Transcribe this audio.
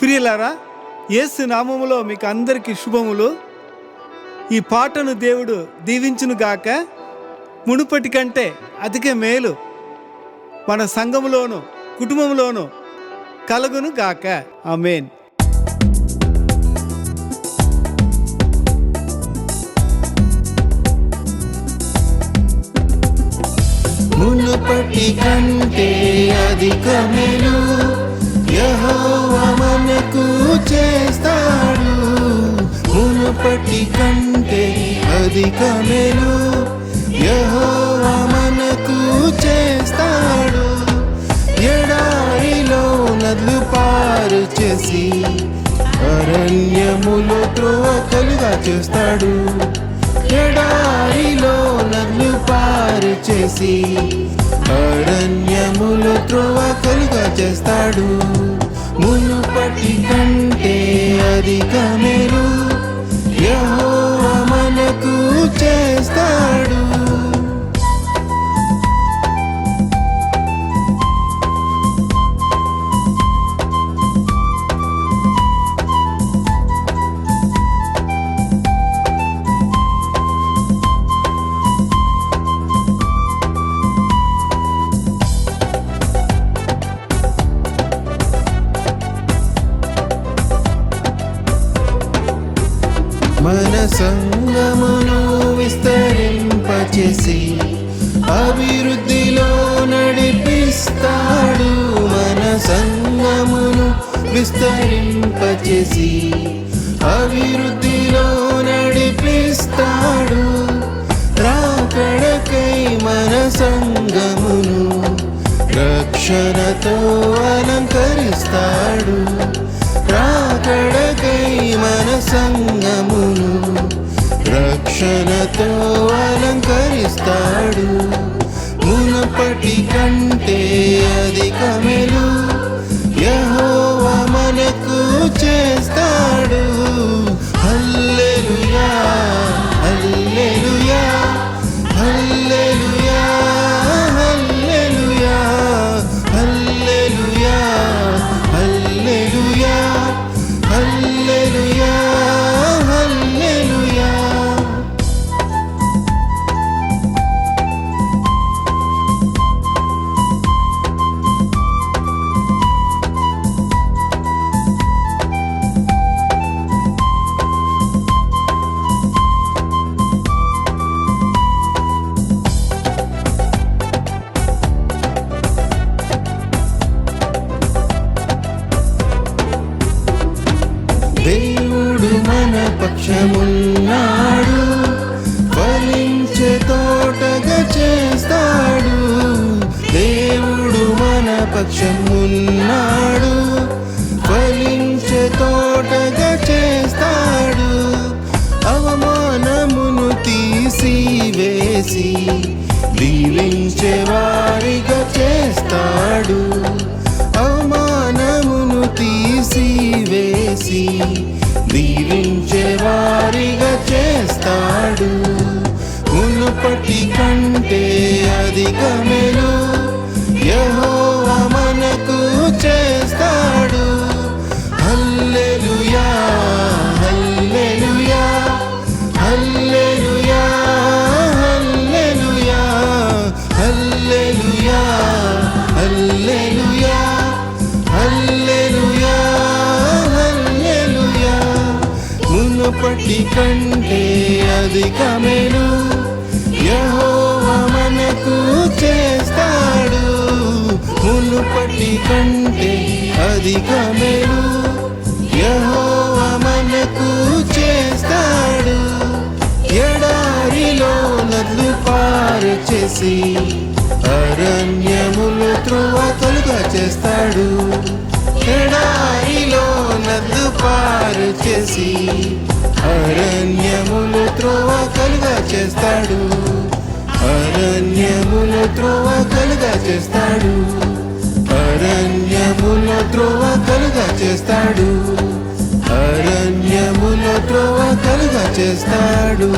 ప్రియులారా యేసు నామములో మీకు అందరికీ శుభములు. ఈ పాటను దేవుడు దీవించును గాక. మునుపటి కంటే అతికే మేలు మన సంఘములోను కుటుంబంలోను కలుగును గాక. ఆమేన్. మునుపటి కంటే అధికములు యెహోవా చేస్తాడు. మునుపటి కంటే అధికములు యెహోవా మనకు చేస్తాడు. ఎడారిలో నదులు పారు చేసి అరణ్యములు త్రోవకలుగా చేస్తాడు. ఎడారిలో నదులు పారు చేసి అరణ్యములు త్రోవకలుగా చేస్తాడు. మునుపటి కంటే అధిక మేలు యహో సంగమును విస్తరింపచేసి అభివృద్ధిలో నడిపిస్తాడు మన సంగమును విస్తరింపచేసి అభివృద్ధిలో నడిపిస్తాడు. రాకడకై మన సంగమును రక్షణతో అలంకరిస్తాడు. రాకడకై మన సంగము రక్షణతో అలంకరిస్తాడు మునపటి కంటే అధిక మెలు మన ఫలించే తోటగా చేస్తాడు. దేవుడు మన పక్షమున్నాడు. ఫలించే తోటగా చేస్తాడు. అవమానమును తీసివేసి దీవించే వారిగా చేస్తాడు. అవమానమును తీసివేసి దీవి మునుపటి కంటే అధికమేలు యహో మనకు చేస్తాడు. Hallelujah hallelujah hallelujah hallelujah hallelujah hallelujah hallelujah మునుపటి కంటే అధికమేలు యెహోవా మనకు చేస్తాడు. మునుపటి కంటే అధిక మేలు యెహోవా మనకు చేస్తాడు. ఎడారిలో నదులు పారు చేసి అరణ్యములు త్రువ కలుగా చేస్తాడు. ఎడారిలో నదులు పారు చేసి అరణ్యములు త్రోవ కలుగా చేస్తాడు. అరణ్యములు త్రోవ కలుగా చేస్తాడు. అరణ్యములో త్రోవ కలుగా చేస్తాడు. అరణ్యములో త్రోవ కలుగా చేస్తాడు.